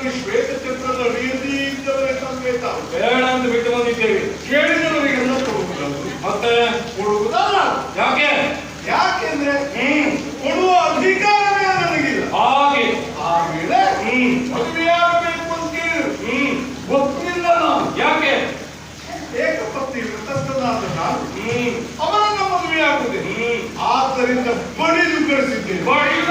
ನಿಜವಾಗಿ ಶ್ವೇತಚಿತ್ರದ ರೀತಿ ಇದ್ದವರೇ ಸಂಕೇತ. ಬೇಡ ಅಂತ ಬಿಟ್ಟು ಬಂದಿದ್ದೇವೆ ಕೇಳಿದವರಿಗೆ ಮತ್ತೆ ಕೊಡುವುದಲ್ಲ ಯಾಕೆ? ಯಾಕೆಂದ್ರೆ ಹ್ಮ್. ಕೊಡುವ ಅಧಿಕಾರವೇ ನನಗಿಲ್ಲ. ಹಾಗೆ. ಆಮೇಲೆ ಹ್ಮ್. ಮದುವೆಯಾಗಬೇಕು ಅಂತ ಕೇಳಿ ಹ್ಮ್. ಗೊತ್ತಿಲ್ಲ ನಾವು ಯಾಕೆ? ಏಕಪತ್ನಿ ವೃತ್ತಸ್ಥನಾದ ನಾನು ಹ್ಮ್. ಅವನನ್ನ ಮದುವೆಯಾಗುವುದೇ ಹ್ಮ್. ಆದ್ದರಿಂದ ಬಡಿದು ಕಳಿಸಿದ್ದೇನೆ. ಬಡಿದ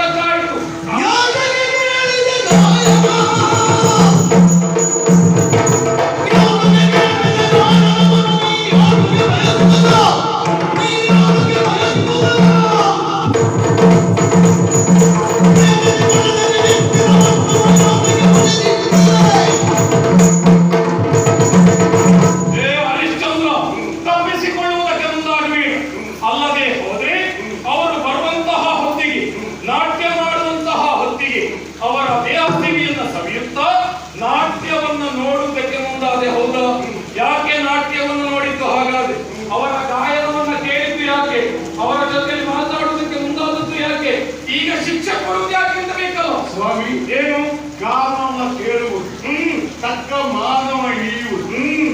ಮಾನವ ಹ್ಮ್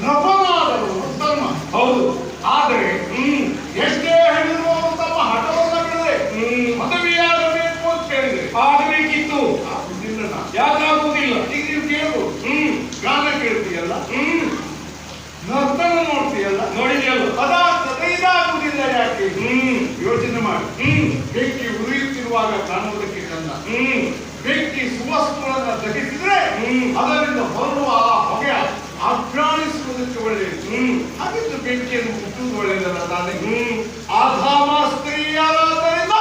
ನಭನಾದರು ತಮ್ಮ ಹೌದು. ಆದರೆ, ಹ್ಮ್, ಎಷ್ಟೇ ಹೇಳಿದ್ರು ತಮ್ಮ ಹಠವನ್ನ ಬಿಡದೆ, ಹ್ಮ್, ಮದುವೆಯಾಗಬೇಕು ಅಂತ ಕೇಳಿದ್ರೆ ಆಗಬೇಕಿತ್ತು. ಯಾಕಾಗುವುದಿಲ್ಲ ಈಗ ನೀವು ಕೇಳು ಹ್ಮ್, ಗಾನ ಕೇಳ್ತೀಯಲ್ಲ? ಹ್ಮ್, ನರ್ತನ ನೋಡ್ತೀಯಲ್ಲ? ನೋಡಿದೆಯಲ್ಲ? ಪದಾರ್ಥತೆ ಇದಾಗುವುದಿಲ್ಲ ಯಾಕೆ? ಹ್ಮ್, ಯೋಚನೆ ಮಾಡಿ. ಹ್ಮ್ ಬೆಂಕಿ ಉರಿಯುತ್ತಿರುವಾಗ ಕಾಣುವುದಕ್ಕೆ ಕಲ್ಲ ಹ್ಮ್ ಬೆಂಕಿ ಸುವಸ್ತುಗಳನ್ನು ದಹಿಸಿದ್ರೆ ಅದರಿಂದ ಬರುವ ಆ ಹೊಗೆ ಅಭ್ರಾಣಿಸುವುದಕ್ಕೆ ಒಳ್ಳೆಯದು. ಹಾಗಿದ್ದು ಬೆಂಕಿಯನ್ನು ಮುಟ್ಟುವುದು ಒಳ್ಳೆಯದಲ್ಲ ತಾನೆ? ಆಧಾಮ ಸ್ತ್ರೀಯರಾದ್ದರಿಂದ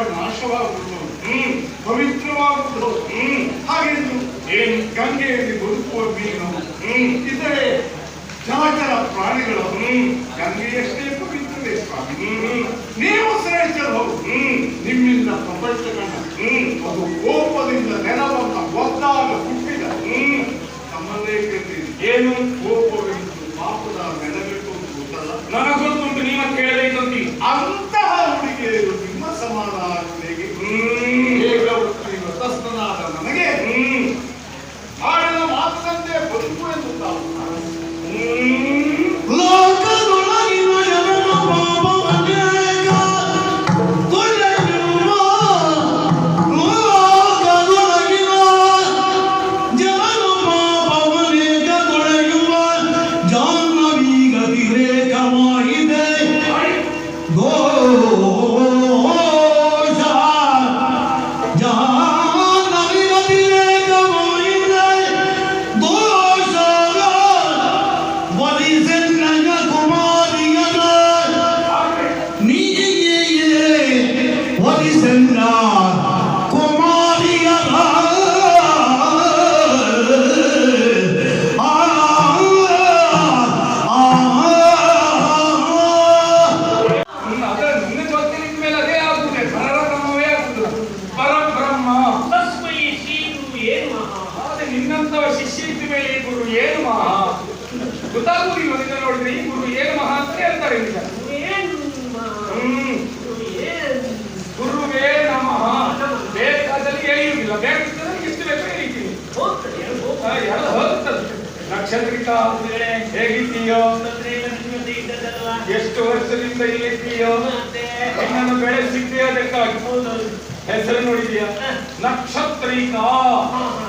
ಮಾಡಿ ನಾಶವಾಗುವುದು. ಪವಿತ್ರವಾಗುವುದು. ಹಾಗೆಂದು ಗಂಗೆಯಲ್ಲಿ ಬದುಕುವ ಮೀನು. ಇದ್ದರೆ ಜಲಚರ ಪ್ರಾಣಿಗಳು. ಗಂಗೆಯಷ್ಟೇ ಪವಿತ್ರವೇ ಸ್ವಾಮಿ. ನೀವು ಶ್ರೇಷ್ಠರು ನಿಮ್ಮಿಂದ ಪ್ರಪಂಚ ಕಣ್ಣ ಅದು ಕೋಪದಿಂದ ನೆಲವನ್ನು ಒದ್ದಾಗ ಹುಟ್ಟಿದ. ತಮ್ಮಲ್ಲೇ ಕೇಳ್ತೀರಿ ಏನು ಕೋಪವೆಂದು ಪಾಪದ ನೆಲವಿಟ್ಟು ಗೊತ್ತಲ್ಲ? ನನಗೊತ್ತುಂಟು ನೀವ ಕೇಳಬೇಕಂತ. ಅಂತ ಹೇಗಿದ್ದೀಯೋ ಹೋಗ್ತದೆ ಇಲ್ಲ ನಿಮ್ಮ ಎಷ್ಟು ವರ್ಷದಿಂದ ಇಲ್ಲಿದ್ದೀಯೋ? ನಿನ್ನನ್ನು ಬೆಳೆಸಿದ್ದೆ ಅದಕ್ಕಾಗಿ. ಹೆಸರು ನೋಡಿದೀಯಾ? ನಕ್ಷತ್ರಿಕಾ.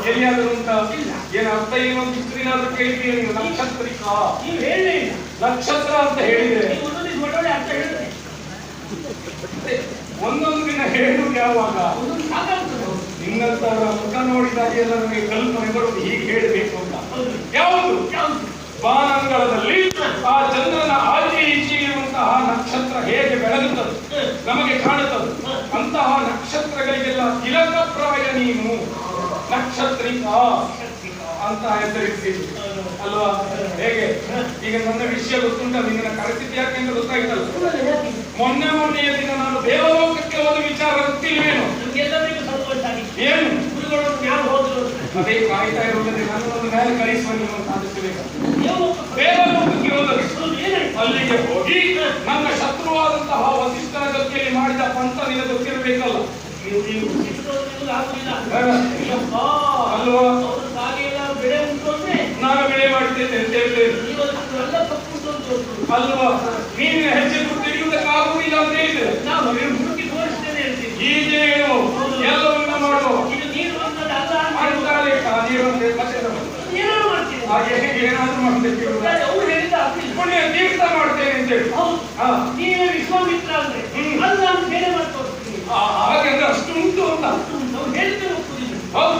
ಎಲ್ಲಿಯಾದರೂ ಉಂಟಾ? ಏನ್ ಅರ್ಥ ಏನೋ ಅಂತ ಇಷ್ಟರಿನಾದ್ರೂ ಕೇಳಿದೀಯ ನೀವು ನಕ್ಷತ್ರಿಕಾ. ನಕ್ಷತ್ರ ಅಂತ ಹೇಳಿದ್ರೆ ಒಂದೊಂದು ದಿನ ಹೇಳು ಯಾವಾಗ? ನಿನ್ನಂತ ಮುಖ ನೋಡಿದಾಗ ನಮಗೆ ಕಲ್ಪನೆ ಬರುವುದು ಹೀಗೆ ಹೇಳಬೇಕು. ಯಾವುದು? ಬಾನಂಗಳದಲ್ಲಿ ಆ ಚಂದ್ರನ ಆಚೆ ಈಚೆ ಇರುವಂತಹ ನಕ್ಷತ್ರ ಹೇಗೆ ಬೆಳಗುತ್ತದೆ? ನಮಗೆ ಕಾಣುತ್ತದೆ. ಅಂತಹ ನಕ್ಷತ್ರಗಳಿಗೆಲ್ಲ ತಿಲಕಪ್ರಾಯ ನೀನು. ನಕ್ಷತ್ರಿಕ. ಅಂತ ಹೆಸರಿಸಿದ್ದು ಅಲ್ವಾ? ಹೇಗೆ? ಈಗ ನನ್ನ ವಿಷಯ ಗೊತ್ತುಂಟ ನಿನ್ನ ಪರಿಸ್ಥಿತಿ ಯಾಕೆ ಅಂತ ಗೊತ್ತಾಯ್ತಲ್ಲ? ಅದೇ ಕಾಯ್ತಾ ಇರುವುದಕ್ಕೆ ನನ್ನನ್ನು ಮೇಲೆ ಕಳಿಸುವ ನೀವು ಸಾಧಿಸಬೇಕು ದೇವಲೋಕ ದೇವಲೋಕಕ್ಕೆ ಹೋದರು ಹೌದು, ಏನಾಯ್ತು? ಅಲ್ಲಿಗೆ ಹೋಗಿ ನನ್ನ ಶತ್ರುವಾದಂತಹ ವಸಿಷ್ಠನ ಗತಿಯಲ್ಲಿ ಮಾಡಿದ ಪಂತ ನಿನಗೆ ಗೊತ್ತಿರಬೇಕಲ್ಲ ಅಲ್ವಾ? ನಾನು ಬೆಳೆ ಮಾಡ್ತೇನೆ ಅಂತ. ಅಲ್ವಾ? ನೀನು ಹೆಜ್ಜೆ ತಿಳಿಯುವುದಕ್ಕಾಗುವುದಿಲ್ಲ ಅಂತ ಹೇಳಿದ್ರೆ ನೀವು ಹುಡುಕಿ ತೋರಿಸ್ತೇನೆ ಹೇಳು. ಎಲ್ಲವನ್ನ ಮಾಡು. ತೀರ್ಥ ಮಾಡ್ತೇನೆ ಅಂತ ಹೇಳಿ. ನೀವೇ ವಿಶ್ವಾಮಿತ್ರ ಅಂದ್ರೆ. ಅಲ್ಲ ಅಂತ ಬೇರೆ ಹಾಗೆ ಅಷ್ಟು ಉಂಟು ಅಂತ ಹೌದು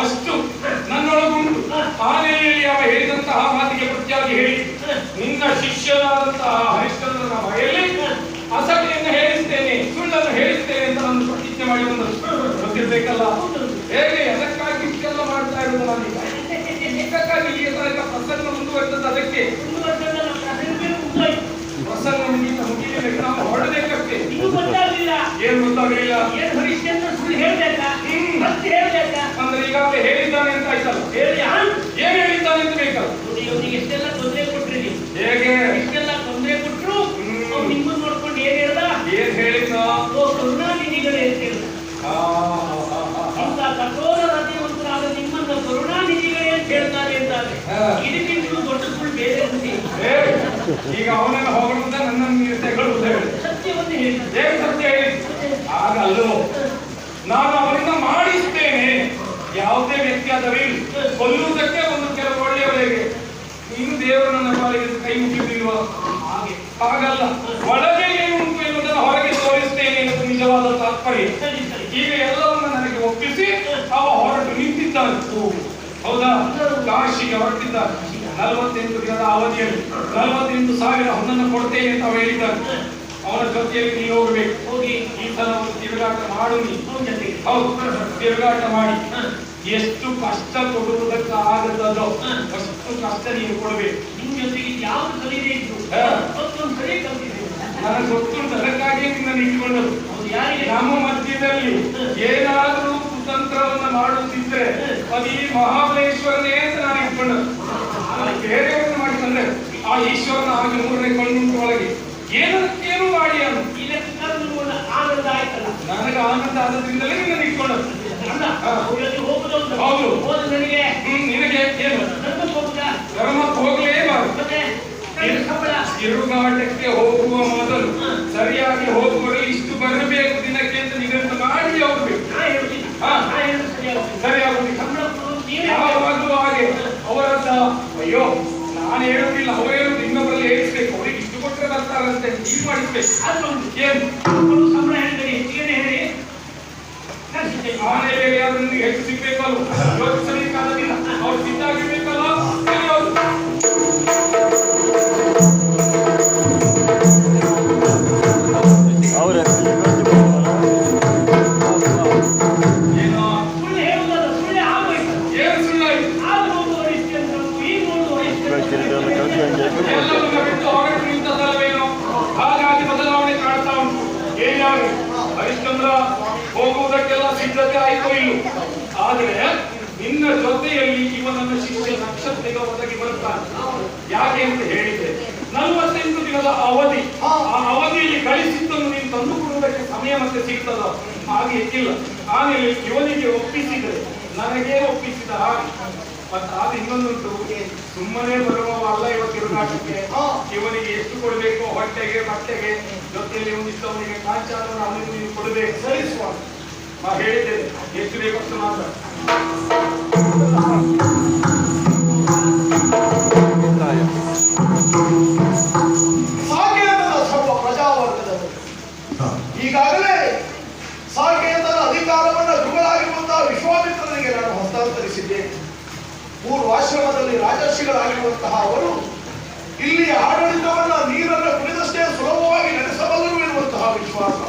ಅಷ್ಟು ನನ್ನೊಳಗುಂಟು ಆನೆಯಲ್ಲಿ ಅವ ಹೇಳಿದಂತಹ ಮಾತಿಗೆ ಪ್ರತಿಯಾಗಿ ಹೇಳಿ ನಿನ್ನ ಶಿಷ್ಯನಾದಂತಹ ಹರಿಶ್ಚಂದ್ರನ ಬಾಯಲ್ಲಿ ಅಸಟೆಯನ್ನು ಹೇಳಿಸ್ತೇನೆ, ಸುಳ್ಳನ್ನು ಹೇಳಿಸ್ತೇನೆ ಅಂತ ನಾನು ಪ್ರತಿಜ್ಞೆ ಮಾಡಿ ಒಂದು ಗೊತ್ತಿರ್ಬೇಕಲ್ಲ ಹೇಗೆ ಅದಕ್ಕಾಗಿ ಇಷ್ಟೆಲ್ಲ ಮಾಡ್ತಾ ಇರೋದು ನಾನೀಗ? ಇದಕ್ಕಾಗಿ ತನಕ ಪ್ರಸಂಗ ಮುಂದುವರೆದದ್ದು ಅದಕ್ಕೆ? ಪ್ರಸಂಗ ಮುಗಿದ ಮುಗಿಲಿಲ್ಲ ನಾವು ಹೊರಡಬೇಕಷ್ಟೇ. ಏನು ಗೊತ್ತಾಗಲಿಲ್ಲ. ಏನು ಗೊತ್ತಾಗಲಿಲ್ಲ? ಏನ್ ಹರಿಶ್ಚಂದ್ರ ಸುಳ್ಳು ಹೇಳ್ಬೇಕಾ? ಮತ್ತೆ ಹೇಳ್ಬೇಕಾ? ಈಗ ಅವನನ್ನು ಹೊಗಳುವುದ ನನ್ನನ್ನು ಸತ್ಯವನ್ನು ಏನ್ ಸತ್ಯ ಹೇಳಿ? ಆಗಲ್ಲೋ ನಾನು ಅವರಿಂದ ಮಾಡಿಸ್ತೇನೆ. ಯಾವುದೇ ವ್ಯಕ್ತಿ ಆದವೇ ಕೊಲ್ಲುವುದಕ್ಕೆ ಒಂದು ಕೆಲವು ಒಳ್ಳೆಯವರಿಗೆ. ಇನ್ನು ದೇವರು ನನ್ನ ಪಾಲಿಗೆ ಕೈ ಮುಗಿದಿರುವ ಹಾಗೆ. ಹಾಗಲ್ಲ. ಒಳಗೆ ಉಂಟು ಎನ್ನುವುದನ್ನು ಹೊರಗೆ ತೋರಿಸ್ತೇನೆ ಎನ್ನುವುದು ನಿಜವಾದ ತಾತ್ಪರ್ಯ. ಈಗ ಎಲ್ಲವನ್ನು ನನಗೆ ಒಪ್ಪಿಸಿ ಅವ ಹೊರಟು ನಿಂತಿದ್ದಾನೆ. ಹೌದಾ? ಕಾಶಿಗೆ ಹೊರಟಿದ್ದಾರೆ ನಲವತ್ತೆಂಟು ದಿನದ ಅವಧಿಯಲ್ಲಿ ನಲವತ್ತೆಂಟು ಸಾವಿರ ಹಣ್ಣನ್ನು ಕೊಡ್ತೇನೆ ಅಂತ ಹೇಳಿದ್ದಾರೆ. ಅವರ ಅವನ ಜೊತೆಯಲ್ಲಿ ನೀವು ಹೋಗಬೇಕು. ಹೋಗಿ. ಈ ಸಲ ಒಂದು ತಿರುಗಾಟ ಮಾಡು ಹೌದು. ತಿರುಗಾಟ ಮಾಡಿ. ಎಷ್ಟು ಕಷ್ಟ ಕೊಡುವುದಕ್ಕಾಗದದೋ ಹ. ಅಷ್ಟು ಕಷ್ಟ ನೀವು ಕೊಡಬೇಕು. ನಿಮ್ ಜೊತೆಗೆ ಯಾವ ಕಲಿದೆ ಹಾ. ಮತ್ತೊಂದು ನನಗೆ ಗೊತ್ತುಂಟು ಅದಕ್ಕಾಗಿ ನಿನ್ನನ್ನು ಹೌದು ಯಾರಿಗೆ? ನಮ್ಮ ಮಧ್ಯದಲ್ಲಿ ಏನಾದರೂ ಕುತಂತ್ರವನ್ನು ಮಾಡುತ್ತಿದ್ರೆ ಅದು ಈ ಮಹಾಬಲೇಶ್ವರನೇ ಅಂತ ನಾನು ಇಟ್ಕೊಂಡದ್ದು. ನಾನು ಬೇರೆಯವರನ್ನು ಮಾಡಿ ತಂದ್ರೆ ಆ ಈಶ್ವರನ ಹಾಗೆ ಮೂರನೇ ಕಣ್ಣುಂಟು ಒಳಗೆ ಏನಕ್ಕೇನು ಮಾಡಿ ಅನ್ನು ಈ ಲೆಕ್ಕಕ್ಕಾದ್ರೂ ನಿಮ್ಗೊಂದು ಆನಂದ ಆಯ್ತಲ್ಲ ನನಗೆ ಆನಂದ ಆದದ್ರಿಂದಲೇ ನಿನ್ನನ್ನು ಇಟ್ಕೊಂಡದ್ದು ಅಲ್ಲ ಹಾ. ಅವ್ರಲ್ಲಿ ಹೋಗುದೌದು ಹೌದು. ಹೋದ ನನಗೆ ಹ್ಮ್ ನಿನಗೆ ಏನು ನನ್ನ ಹೋಗುದಾ ಧರ್ಮಕ್ಕೆ ಹೋಗಲೇಬಾರದು ಮತ್ತೆ ನನ್ನ ಸಂಬಳ ತಿರುಗಾಟಕ್ಕೆ ಹೋಗುವ ಮೊದಲು ಹ. ಸರಿಯಾಗಿ ಹೋಗುವವರು ಇಷ್ಟು ಬರಬೇಕು ದಿನಕ್ಕೆ ಅಂತ ನಿಗದಿ ಮಾಡಿ ಹೋಗ್ಬೇಕು ನಾ ಹೇಳ್ತೀನಿ ಹಾ. ನಾ ಹೇಳುದು ಸರಿಯಾಗುತ್ತೆ ಸರಿಯಾಗುದಿಲ್ಲ ಸಂಬಳ ಕೊಡೋದು ನೀವೇ ಯಾವಾಗಲೂ ಹಾಗೆ ಅವರದ್ದ ಅಯ್ಯೋ ನಾನು ಹೇಳೋದಿಲ್ಲ, ಅವ್ರು ಹೇಳುದು ಇನ್ನೊಬ್ಬರಲ್ಲಿ ಹೇಳಿಸ್ಬೇಕು. ಅವ್ರಿಗೆ ಇಷ್ಟು ಕೊಟ್ಟರೆ ಬರ್ತಾರಂತೆ, ನೀವು ಮಾಡಿಸ್ಬೇಕು. ಅದೊಂದು ಕೊಡು ಸಂಬಳ ಹೇಳ್ತೀನಿ ಏನೇ ಹೇಳಿ. ಅವನೇ ಬೇರೆ ಯಾರು ಹೆಚ್ಚು ಹೆಚ್ಚು ಸಿಗ್ಬೇಕಲ್ಲ ಯೋಚಿಸಬೇಕಾಗಿಲ್ಲ ಅವ್ರು ಸಿದ್ಧಾಗಿರ್ಬೇಕಲ್ಲ ಹರಿಶ್ಚಂದ್ರ ಹೋಗುವುದಕ್ಕೆಲ್ಲ ಸಿದ್ಧತೆ ಆಯ್ತು ಇಲ್ಲ? ಆದ್ರೆ ನಿನ್ನ ಜೊತೆಯಲ್ಲಿ ಇವನನ್ನ ಶಿಷ್ಯ ನಕ್ಷತ್ರಿಗ ಒದಗಿ ಬರ್ತಾನೆ ಯಾಕೆ ಅಂತ ಹೇಳಿದ್ರೆ ನಲವತ್ತೆಂಟು ದಿನದ ಅವಧಿ. ಆ ಅವಧಿಯಲ್ಲಿ ಕಳಿಸಿದ್ದನ್ನು ನೀನು ತಂದು ಕೊಡುವುದಕ್ಕೆ ಸಮಯ ಮತ್ತೆ ಸಿಗ್ತದ? ಹಾಗೆ ಇಲ್ಲ. ಆಮೇಲೆ ಇವನಿಗೆ ಒಪ್ಪಿಸಿದರೆ ನನಗೆ ಒಪ್ಪಿಸಿದ ಹಾಗೆ. ಮತ್ತೆ ಅದು ಇನ್ನೊಂದುಂಟು ಸುಮ್ಮನೆ ಬರುವವಲ್ಲ ಇವತ್ತು ತಿರುಗಾಟಕ್ಕೆ ಇವನಿಗೆ ಎಷ್ಟು ಕೊಡಬೇಕು ಹೊಟ್ಟೆಗೆ ಬಟ್ಟೆಗೆ. ಜೊತೆಯಲ್ಲಿ ಒಂದಿಷ್ಟು ಅವನಿಗೆ ಕಾಂಚಾಲವನ್ನು ಅವನಿಗೆ ನೀವು ಕೊಡಬೇಕು ಸರಿ ಸ್ವಾಮಿ. ನಾ ಹೇಳಿದ್ದೇನೆ. ಎಷ್ಟು ಬೇಕು ಅಷ್ಟು ಮಾತ್ರ. ಸಾಕೇತದ ಸರ್ವ ಪ್ರಜಾವರ್ಗದವರು ಈಗಾಗಲೇ ಸಾಕೇತದ ಅಧಿಕಾರವನ್ನು ಗುರುಗಳಾಗಿರುವಂತಹ ವಿಶ್ವಾಮಿತ್ರನಿಗೆ ನಾನು ಹಸ್ತಾಂತರಿಸಿದ್ದೇನೆ ಪೂರ್ವಾಶ್ರಮದಲ್ಲಿ ರಾಜರ್ಷಿಗಳಾಗಿರುವಂತಹ ಅವರು ಇಲ್ಲಿ ಆಡಳಿತವನ್ನ ನೀರನ್ನು ನಡೆಸಬಲ್ಲರು ಎನ್ನುವಂತಹ ವಿಶ್ವಾಸ.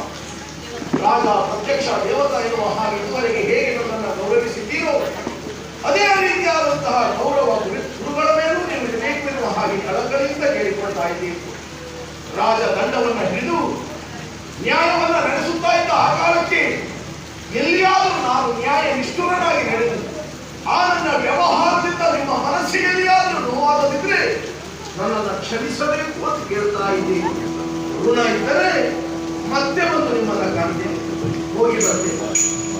ರಾಜ ಪ್ರತ್ಯಕ್ಷ ದೇವತಾ ಎನ್ನುವ ಹಾಗೆ ಇದುವರೆಗೆ ಹೇಗೆ ನನ್ನನ್ನು ಗೌರವಿಸಿದ್ದೀರೋ, ಅದೇ ರೀತಿಯಾದಂತಹ ಗೌರವ ಗುರು- ಗುರುಗಳ ಮೇಲೂ ನಿಮಗೆ ಬೇಕೆನ್ನುವ ಹಾಗೆ ಕಳಕಳಿಯಿಂದ ಕೇಳಿಕೊಳ್ತಾ ಇದ್ದೀರಿ ರಾಜ ದಂಡವನ್ನು ಹಿಡಿದು ನ್ಯಾಯವನ್ನು ನಡೆಸುತ್ತಾ ಇದ್ದ ಆ ಕಾಲಕ್ಕೆ ಎಲ್ಲಿಯಾದರೂ ನಾನು ನ್ಯಾಯ ನಿಷ್ಠುರನಾಗಿ ನಡೆದು ಆ ನನ್ನ ವ್ಯವಹಾರದಿಂದ ನಿಮ್ಮ ಮನಸ್ಸಿಗೆ ಎಲ್ಲಿಯಾದರೂ ನೋವಾಗದಿದ್ರೆ ನನ್ನನ್ನು ಕ್ಷಮಿಸಬೇಕು ಅಂತ ಕೇಳ್ತಾ ಇದ್ದೀನಿ. ಋಣ ಇದ್ದರೆ ಮತ್ತೆ ಬಂದು ನಿಮ್ಮನ್ನ ಕಾಣ್ತೇನೆ. ಹೋಗಿ ಬರ್ತೇನೆ.